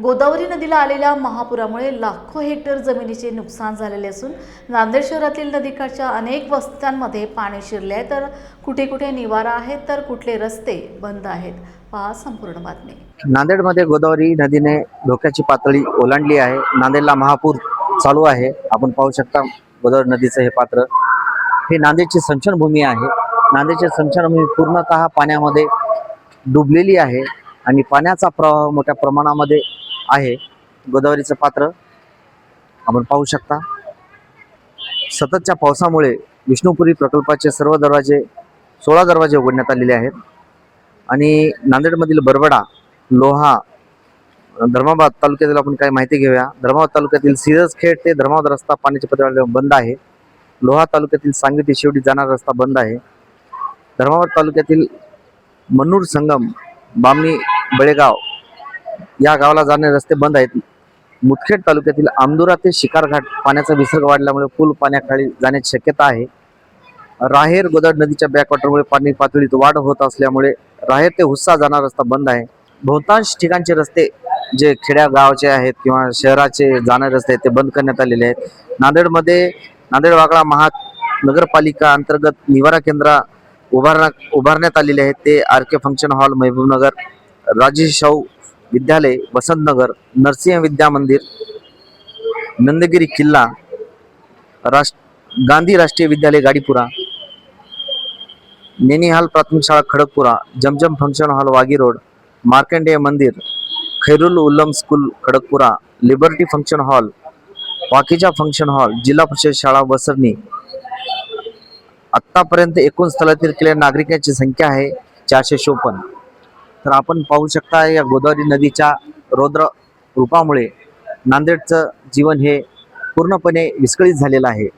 गोदावरी नदीला आलेल्या महापुरामुळे लाखो हेक्टर जमिनीचे नुकसान झालेले असून नांदेड शहरातील नदीकाठच्या अनेक वस्त्यांमध्ये पाणी शिरले आहे. तर कुठे कुठे निवारा आहे तर कुठले रस्ते बंद आहेत पहा संपूर्ण बातमी. नांदेडमध्ये गोदावरी नदीने धोक्याची पातळी ओलांडली आहे. नांदेडला महापूर चालू आहे. आपण पाहू शकता गोदावरी नदीचं हे पात्र. हे नांदेडची संचनभूमी आहे. नांदेडची संचनभूमी पूर्णतः पाण्यामध्ये डुबलेली आहे आणि पाण्याचा प्रवाह मोठ्या प्रमाणामध्ये आहे. गोदावरीचं पात्र आपण पाहू शकता. सततच्या पावसामुळे विष्णुपुरी प्रकल्पाचे सर्व दरवाजे सोळा दरवाजे उघडण्यात आलेले आहेत. आणि नांदेडमधील बरबडा लोहा धर्माबाद तालुक्यातील आपण काय माहिती घेऊया. धर्माबाद तालुक्यातील सिरसखेड ते धर्माबाद रस्ता पाण्याच्या पातळीवर बंद आहे. लोहा तालुक्यातील सांगली ते शेवटी जाणारा रस्ता बंद आहे. धर्माबाद तालुक्यातील मन्नूर संगम बामणी बळेगाव या गावाला जाणारे रस्ते बंद आहेत. मुदखेड तालुक्यातील आमदुरा ते शिकारघाट पाण्याचा विसर्ग वाढल्यामुळे पूल पाण्याखाली जाण्याची शक्यता आहे. राहेर गोदाड नदीच्या बॅकवॉटरमुळे पाणी पातळीत वाढ होत असल्यामुळे राहेर ते हुस्सा जाणारा रस्ता बंद आहे. बहुतांश ठिकाणचे रस्ते जे खेड्या गावाचे आहेत किंवा शहराचे जाणारे रस्ते आहेत ते बंद करण्यात आलेले आहेत. नांदेडमध्ये नांदेड वागळा महा नगरपालिका अंतर्गत निवारा केंद्र उभारण्या उभारण्यात आलेले आहेत. ते R K function hall Mahbubnagar Rajesh Shahu विद्यालय वसंतनगर नरसिंह विद्या मंदिर नंदगिरी किल्ला राष्ट्र गांधी राष्ट्रीय विद्यालय गाडीपुरा नेनिहाल प्राथमिक शाळा Khadakpura Zamzam function hall वागी road Markandeya Mandir Khairul Uloom school Khadakpura Liberty function hall वाकीचा function hall जिल्हा परिषद शाळा वसरणी. आत्तापर्यंत एकूण स्थलांतरित केलेल्या नागरिकांची संख्या आहे चारशे चोपन्न. तर आपण पाहू शकता या गोदावरी नदीच्या रौद्र रूपामुळे नांदेडचं जीवन हे पूर्णपणे विस्कळीत झालेलं आहे.